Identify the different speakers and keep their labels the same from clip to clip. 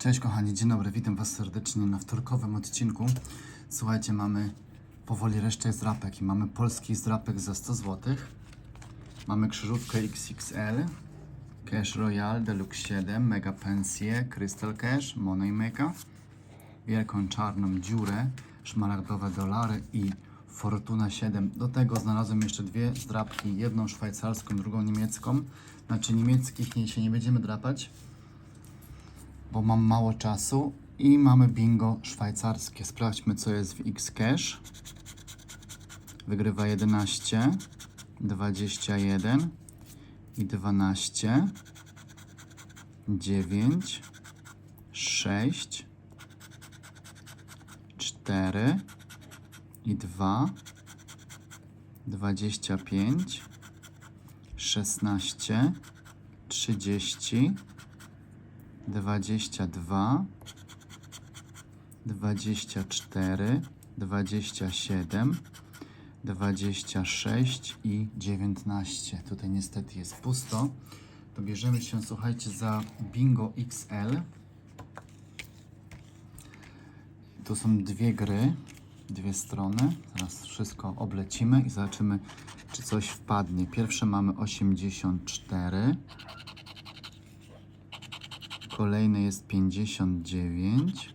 Speaker 1: Cześć kochani, dzień dobry, witam Was serdecznie na wtorkowym odcinku. Słuchajcie, mamy powoli resztę zdrapek i mamy polski zdrapek za 100 zł. Mamy krzyżówkę XXL, Cash Royal Deluxe 7, Mega Pensje, Crystal Cash, Money Mega, wielką czarną dziurę, szmaragdowe dolary i Fortuna 7. Do tego znalazłem jeszcze dwie zdrapki, jedną szwajcarską, drugą niemiecką. Znaczy niemieckich nie, się nie będziemy drapać, bo mam mało czasu i mamy bingo szwajcarskie. Sprawdźmy co jest w Xcash. Wygrywa 11, 21 i 12, 9, 6, 4 i 2, 25, 16, 30, 22, 24, 27, 26 i 19. Tutaj niestety jest pusto. To bierzemy się, słuchajcie, za Bingo XL. Tu są dwie gry, dwie strony. Teraz wszystko oblecimy i zobaczymy, czy coś wpadnie. Pierwsze mamy 84. Kolejne jest 59.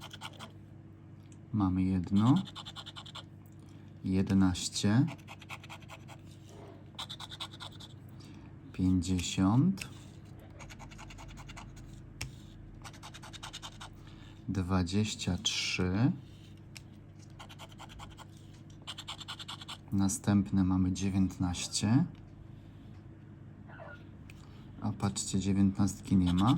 Speaker 1: Mamy jedno. 11. 50. 23. Następne mamy 19. A patrzcie, 19 nie ma.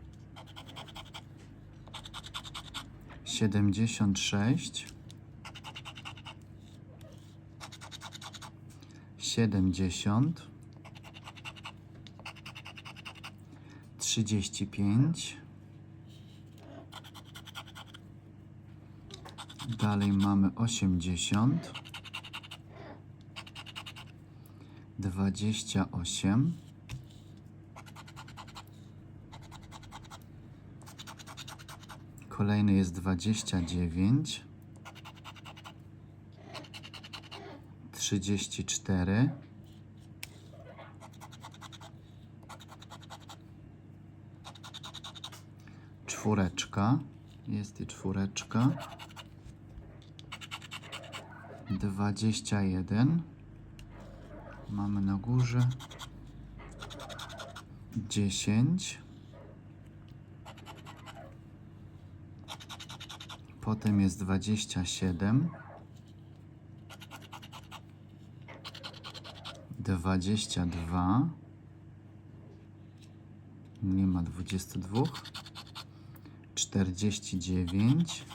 Speaker 1: 76 70 35 Dalej mamy 80 28 Kolejny jest 29 34 Czwóreczka. Jest i czwóreczka. 21 Mamy na górze 10 Potem jest 27. 22. Nie ma 22. 49.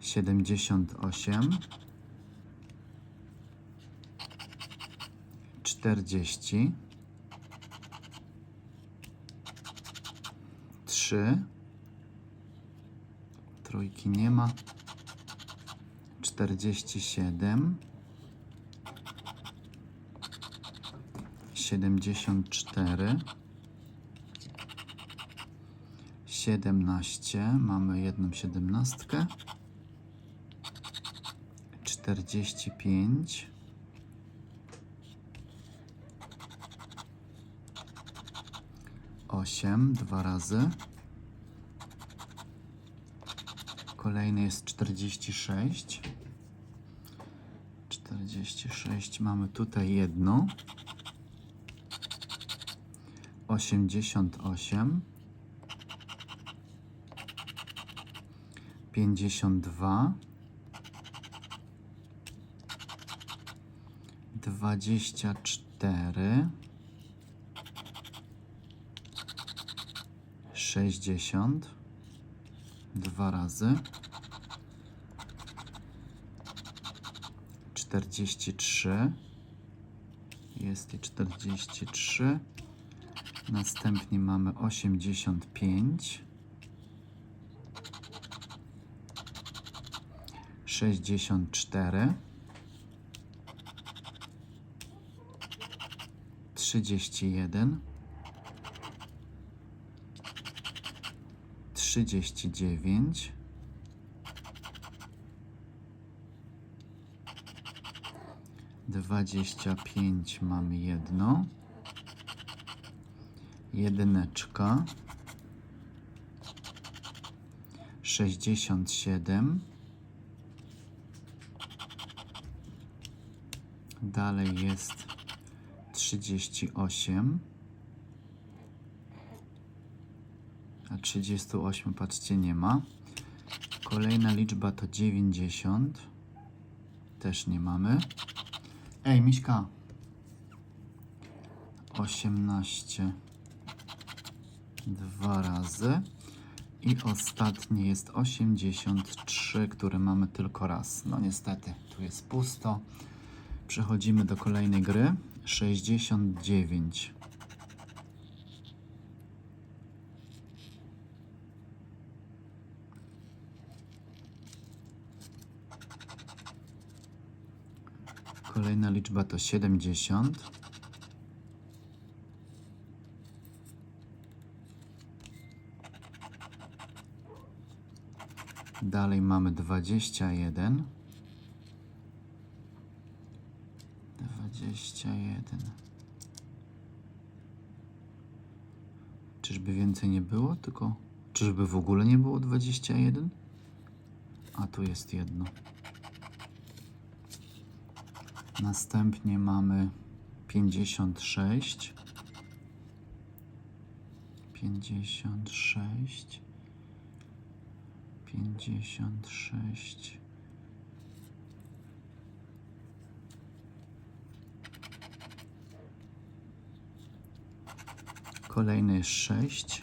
Speaker 1: 78. 40. 3. Trójki nie ma. 47. 74. 17. Mamy jedną siedemnastkę. 45. Osiem, dwa razy. Kolejny jest 46. 46. Mamy tutaj jedno. 88. 52. 24. sześćdziesiąt, dwa razy, czterdzieści trzy, jest i czterdzieści trzy, następnie mamy osiemdziesiąt pięć, sześćdziesiąt 39. Dwadzieścia pięć mam jedno, jedyneczka, sześćdziesiąt siedem, dalej jest trzydzieści osiem. 38 patrzcie nie ma. Kolejna liczba to 90. Też nie mamy. Ej, Miśka. 18. Dwa razy. I ostatnie jest 83, które mamy tylko raz. No niestety, tu jest pusto. Przechodzimy do kolejnej gry. 69. Kolejna liczba to 70. Dalej mamy 21. 21. Czyżby więcej nie było? Tylko czyżby w ogóle nie było 21? A tu jest jedno. Następnie mamy 56. 56. 56. Kolejny jest 6.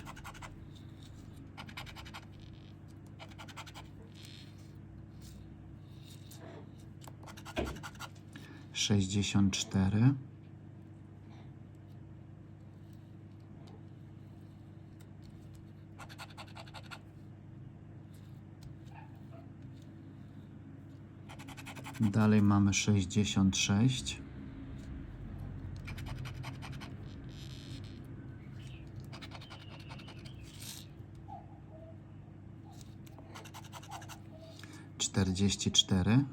Speaker 1: Sześćdziesiąt cztery. Dalej mamy sześćdziesiąt sześć. Czterdzieści cztery.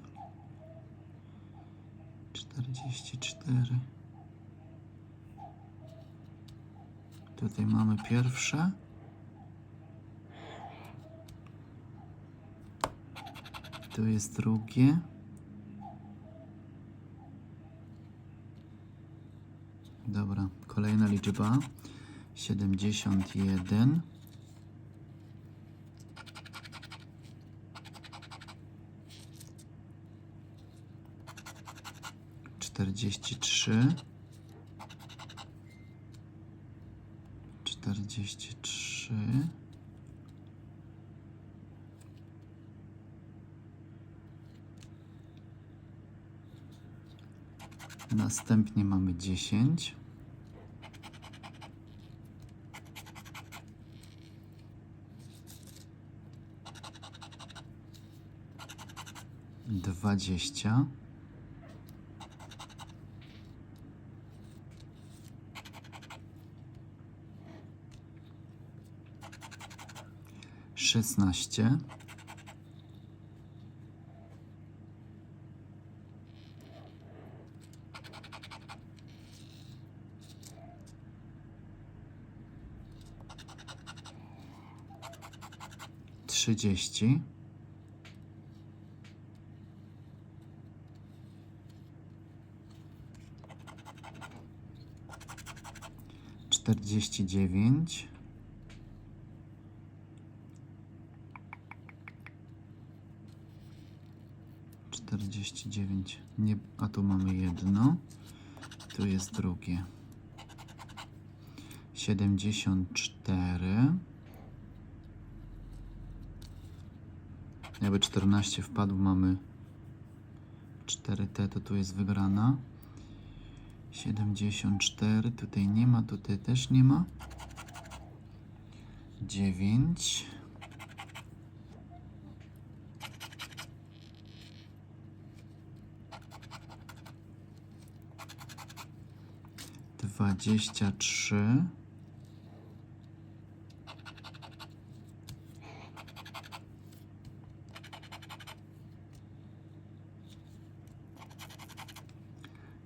Speaker 1: Czterdzieści Tutaj mamy pierwsze. Tu jest drugie. Dobra, kolejna liczba. Siedemdziesiąt jeden. Czterdzieści trzy. Czterdzieści trzy. Następnie mamy dziesięć. Dwadzieścia. Szesnaście. Trzydzieści. Czterdzieści dziewięć. Nie, a tu mamy jedno. Tu jest drugie. 74. Jakby 14 wpadł, mamy 4T, to tu jest wygrana. 74, tutaj nie ma, tutaj też nie ma. 9. Dwadzieścia trzy.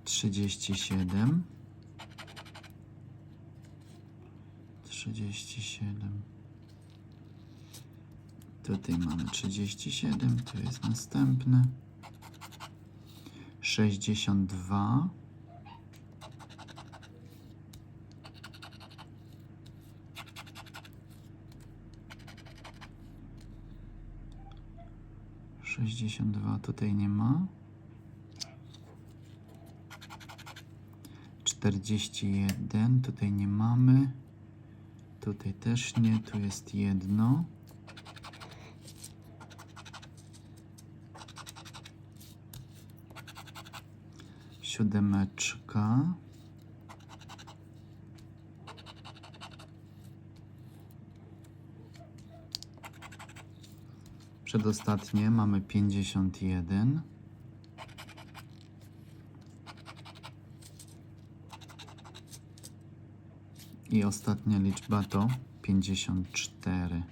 Speaker 1: Trzydzieści siedem. Trzydzieści siedem. Tutaj mamy trzydzieści siedem, tu jest następny. Sześćdziesiąt dwa. Sześćdziesiąt dwa tutaj nie ma. 41, tutaj nie mamy. Tutaj też nie, tu jest jedno. Siódemeczka. Przedostatnie mamy 51. I ostatnia liczba to 54.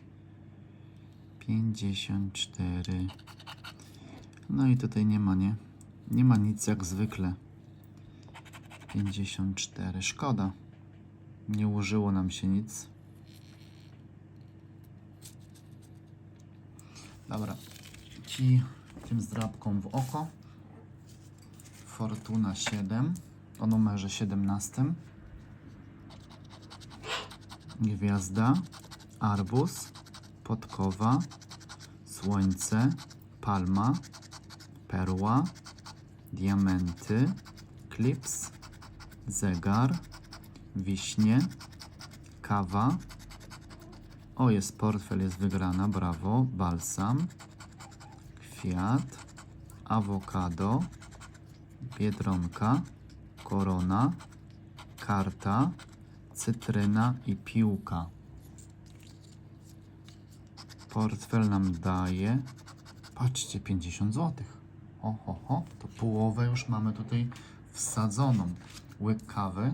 Speaker 1: 54. No i tutaj nie ma, nie? Nie ma nic jak zwykle. 54. Szkoda. Nie ułożyło nam się nic. Dobra. Ci tym zdrabką w oko. Fortuna 7 o numerze 17. Gwiazda, arbuz, podkowa, słońce, palma, perła, diamenty, klips, zegar, wiśnie, kawa. O, jest portfel, jest wygrana, brawo, balsam, kwiat, awokado, biedronka, korona, karta, cytryna i piłka. Portfel nam daje, patrzcie, 50 zł. Oho, ho, to połowę już mamy tutaj wsadzoną. Łyk kawy.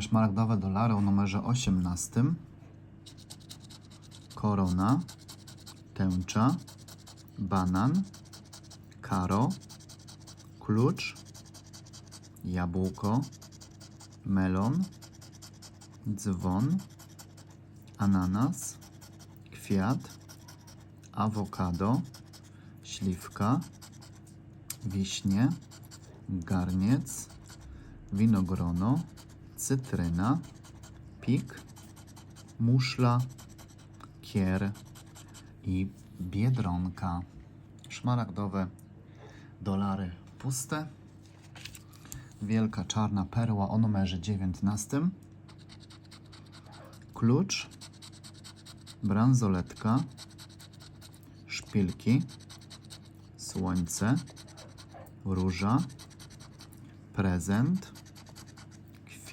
Speaker 1: Szmaragdowe dolary o numerze 18. Korona, tęcza, banan, karo, klucz, jabłko, melon, dzwon, ananas, kwiat, awokado, śliwka, wiśnie, garniec, winogrono, cytryna, pik, muszla, kier i biedronka. Szmaragdowe dolary puste. Wielka czarna perła o numerze 19. Klucz, bransoletka, szpilki, słońce, róża, prezent,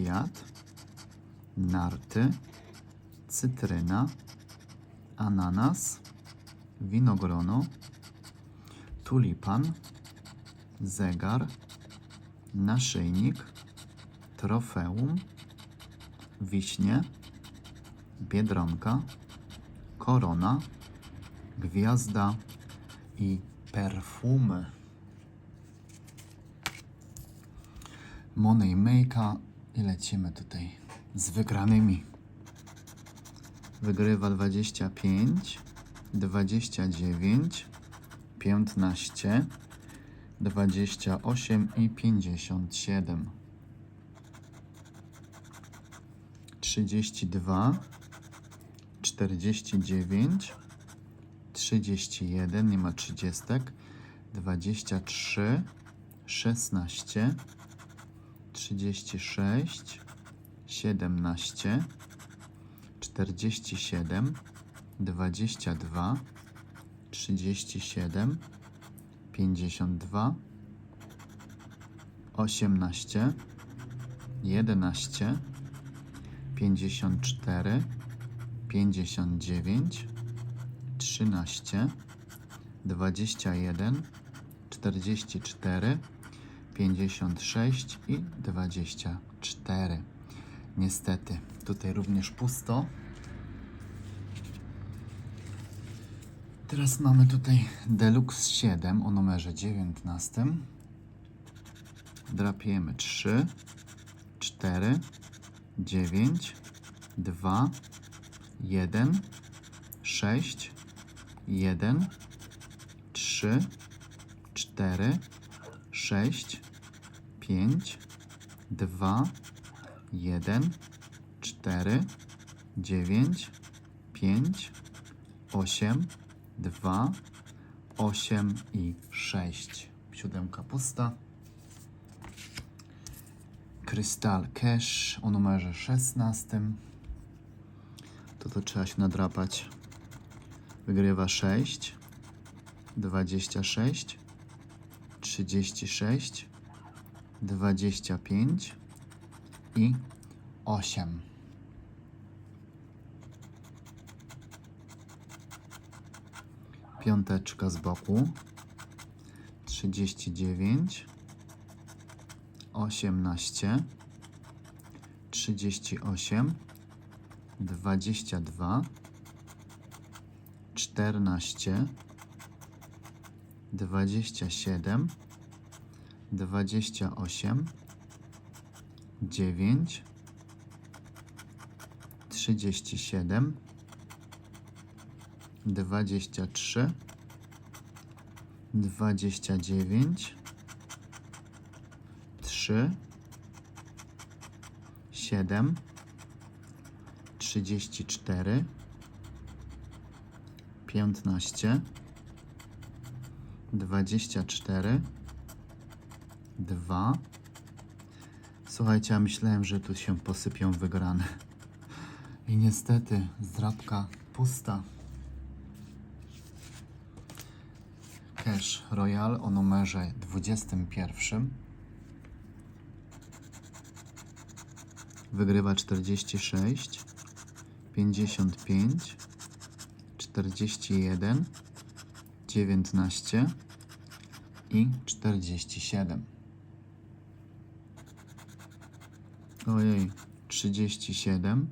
Speaker 1: kwiat, narty, cytryna, ananas, winogrono, tulipan, zegar, naszyjnik, trofeum, wiśnie, biedronka, korona, gwiazda i perfumy. Moneymaker i lecimy tutaj z wygranymi. Wygrywa 25, 29, 15, 28 i 57. 32, 49, 31, nie ma 30, 23, 16, 36, 17, 47, 22, 37, 52, 18, 11, 54, 59, 13, 21, 44, 56 i 24. Niestety, tutaj również pusto. Teraz mamy tutaj Deluxe 7 o numerze 19. Drapiemy 3, 4, 9, 2, 1, 6, 1, 3, 4, 6, 5, 2, 1, 4, 9, 5, 8, 2, 8 i 6. Siódemka pusta. Krystal Cash o numerze 16. To to trzeba się nadrapać. Wygrywa 6, 26, 36, 25 i 8. Piąteczka z boku. 39, 18, 38, 22, 14, 27, 28, 9, 37, 23, 29, 3, 7, 34, 15, 24, 2. Słuchajcie, ja myślałem, że tu się posypią wygrane. I niestety zdrabka pusta. Cash Royal o numerze 21. Wygrywa 46, 55, 41, 19 i 47. Ojej, 37,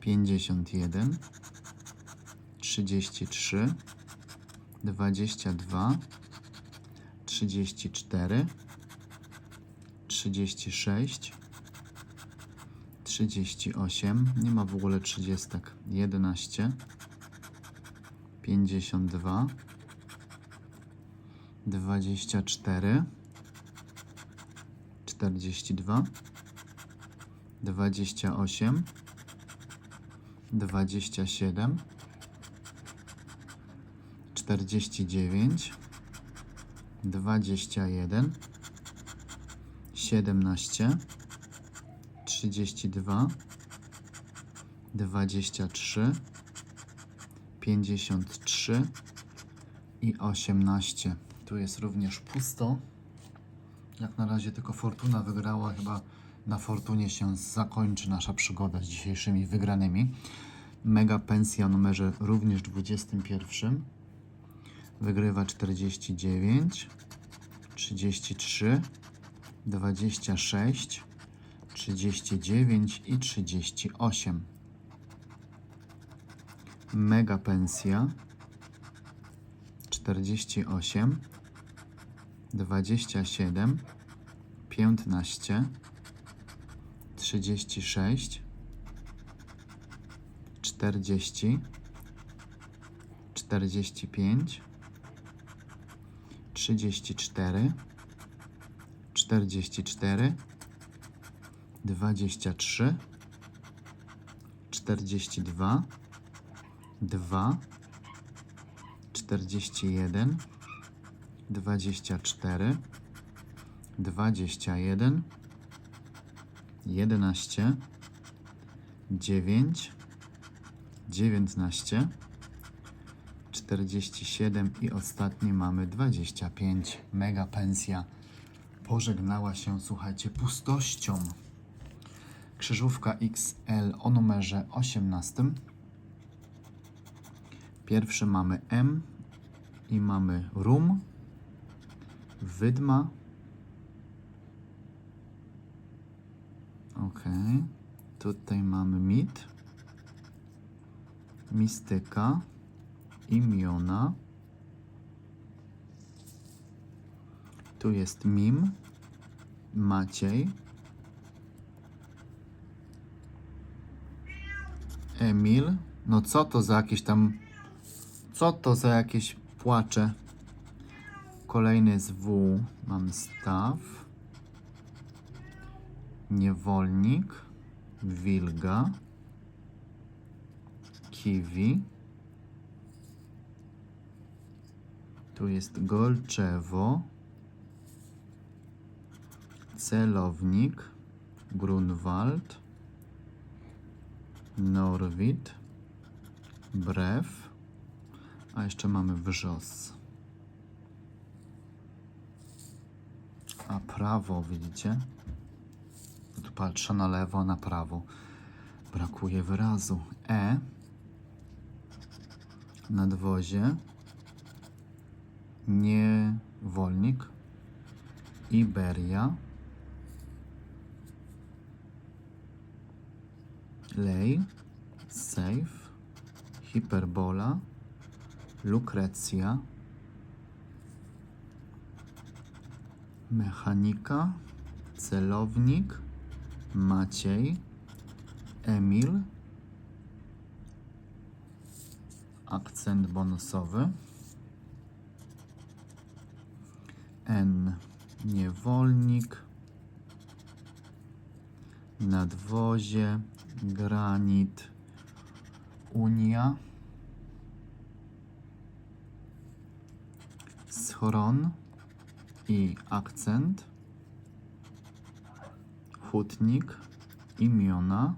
Speaker 1: 51, 33, 22, 34, 36, 38, nie ma w ogóle 30, 11, 52, 24, 42, 28, 27, 49, 21, 17, 32, 23, 53 i 18. Tu jest również pusto. Jak na razie tylko Fortuna wygrała. Chyba na Fortunie się zakończy nasza przygoda z dzisiejszymi wygranymi. Mega pensja numerze również 21. Wygrywa 49, 33, 26, 39 i 38. Mega pensja 48, 27, 15, 36, 40, 45, 34, 44, 23, 42, 2, 41, 24, 21, 11, 9, 19, 47 i ostatni mamy 25. Mega pensja pożegnała się, słuchajcie, pustością. Krzyżówka XL o numerze 18. Pierwszy mamy M i mamy Rum, Wydma. Ok. Tutaj mamy Mit, Mistyka, Imiona. Tu jest Mim, Maciej, Emil. No co to za jakieś tam. Co to za jakieś płacze? Kolejny jest W. Mamy staw. Niewolnik. Wilga. Kiwi. Tu jest Golczewo. Celownik. Grunwald. Norwid. Brew. A jeszcze mamy wrzos. A prawo, widzicie? Tu patrzę na lewo, na prawo. Brakuje wyrazu. E. Nadwozie. Niewolnik. Iberia. Lej. Safe. Hiperbola. Lukrecja. Mechanika. Celownik. Maciej. Emil. Akcent bonusowy. N. Niewolnik. Nadwozie. Granit. Unia. Schron i akcent. Hutnik. Imiona.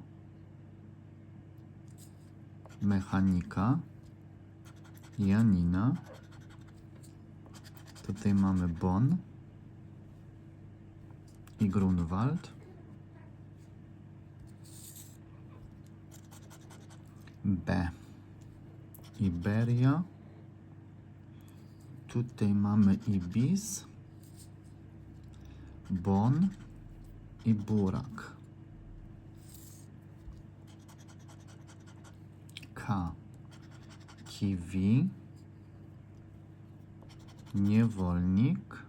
Speaker 1: Mechanika. Janina. Tutaj mamy Bon i Grunwald. B. Iberia. Tutaj mamy Ibis, Bon i Burak. K. Kiwi. Niewolnik.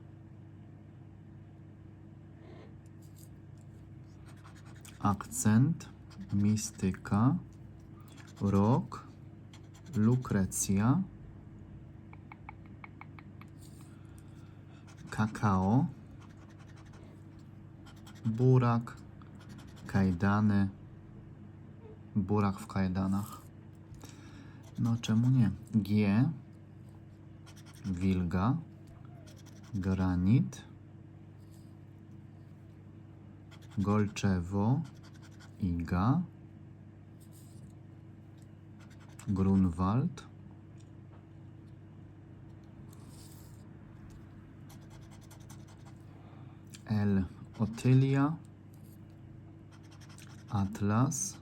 Speaker 1: Akcent. Mistyka. Rok. Lukrecja. Kakao. Burak. Kajdany. Burak w kajdanach. No czemu nie? G. Wilga. Granit. Golczewo. Iga. Grunwald. L. Otylia. Atlas.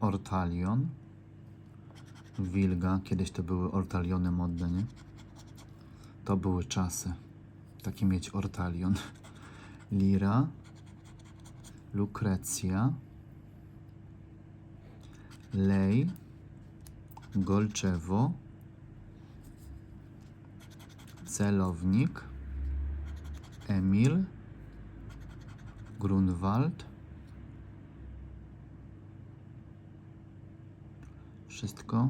Speaker 1: Ortalion. Wilga. Kiedyś to były ortaliony modne, nie? To były czasy. Taki mieć ortalion. Lira. Lukrecja. Lej. Golczewo. Celownik. Emil. Grunwald. Wszystko.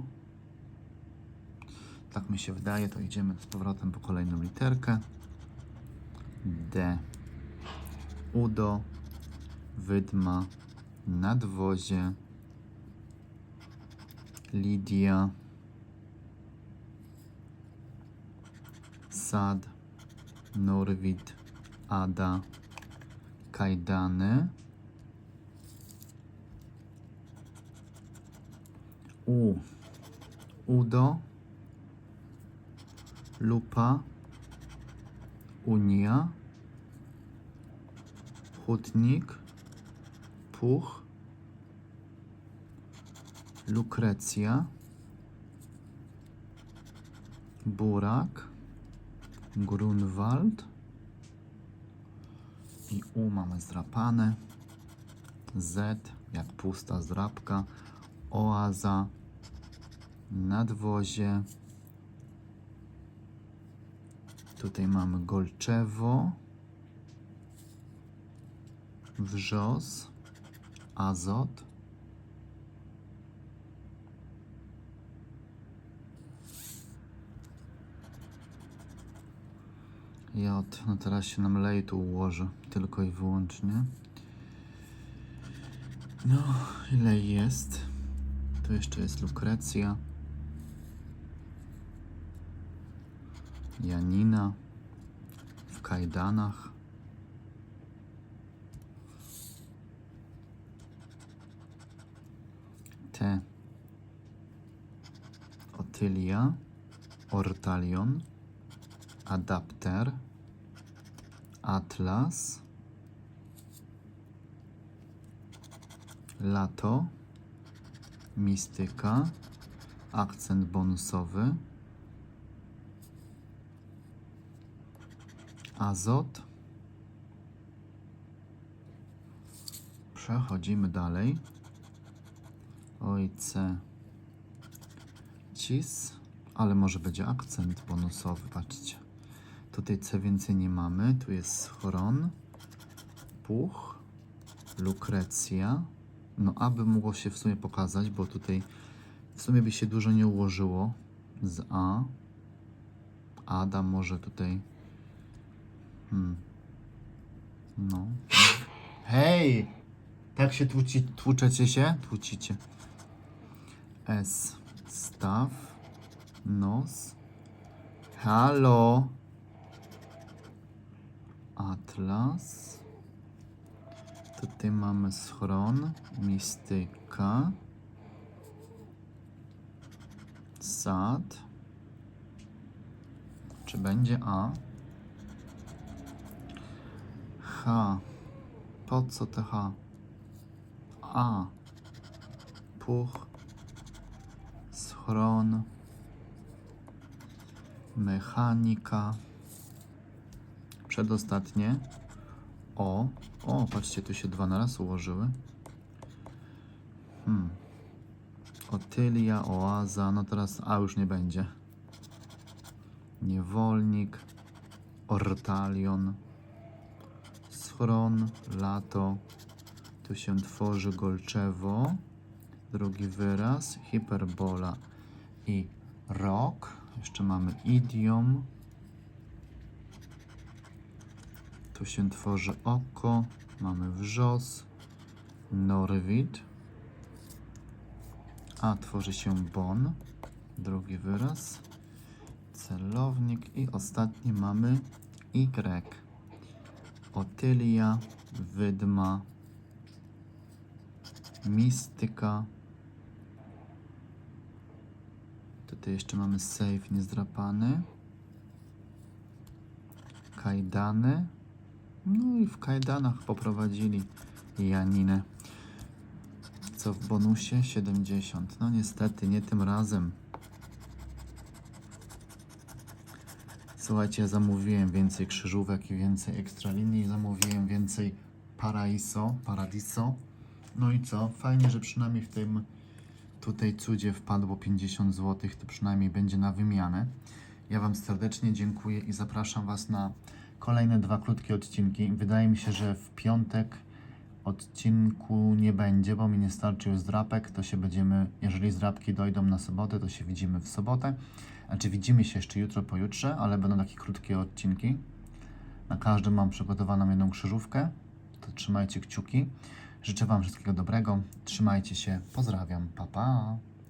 Speaker 1: Tak mi się wydaje, to idziemy z powrotem po kolejną literkę. D. Udo. Wydma. Nadwozie. Lidia. Sad. Norwid. Ada. Kajdany. U. Udo. Lupa. Unia. Hutnik. Puch. Lukrecja. Burak. Grunwald. I U mamy zdrapane. Z jak pusta zdrapka. Oaza. Nadwozie. Tutaj mamy Golczewo. Wrzos. Azot. J. No teraz się nam lej tu ułoży. Tylko i wyłącznie. No, ile jest? Tu jeszcze jest Lukrecja. Janina. W kajdanach. T. Otylia. Ortalion. Adapter. Atlas. Lato. Mistyka. Akcent bonusowy. Azot. Przechodzimy dalej. Ojce. Cis. Ale może będzie akcent bonusowy, patrzcie. Tutaj C więcej nie mamy. Tu jest schron. Puch. Lukrecja. No, aby mogło się w sumie pokazać, bo tutaj w sumie by się dużo nie ułożyło z A. Adam może tutaj. Hmm. No. Hej! Tak się tłuci, tłuczecie się? Tłucicie. S. Staw. Nos. Halo. Atlas. Tutaj mamy schron, mistyka, sad. Czy będzie A? H. Po co te H? A. Puch. Schron. Mechanika. Przedostatnie. O, o, patrzcie, tu się dwa na raz ułożyły. Hmm. Otylia, oaza, no teraz A już nie będzie. Niewolnik, ortalion, schron, lato. Tu się tworzy golczewo. Drugi wyraz, hiperbola i rok. Jeszcze mamy idiom. Tu się tworzy oko, mamy wrzos, norwid, a tworzy się bon, drugi wyraz, celownik i ostatni mamy y, otylia, wydma, mistyka. Tutaj jeszcze mamy save niezdrapany, kajdany. No i w kajdanach poprowadzili Janinę. Co w bonusie? 70. No niestety, nie tym razem. Słuchajcie, zamówiłem więcej krzyżówek i więcej ekstralinii. Zamówiłem więcej Paraiso, Paradiso. No i co? Fajnie, że przynajmniej w tym tutaj cudzie wpadło 50 zł. To przynajmniej będzie na wymianę. Ja Wam serdecznie dziękuję i zapraszam Was na kolejne dwa krótkie odcinki. Wydaje mi się, że w piątek odcinku nie będzie, bo mi nie starczy już zdrapek, to się będziemy, jeżeli zdrapki dojdą na sobotę, to się widzimy w sobotę. Znaczy widzimy się jeszcze jutro, pojutrze, ale będą takie krótkie odcinki. Na każdym mam przygotowaną jedną krzyżówkę, to trzymajcie kciuki. Życzę Wam wszystkiego dobrego, trzymajcie się, pozdrawiam, pa pa!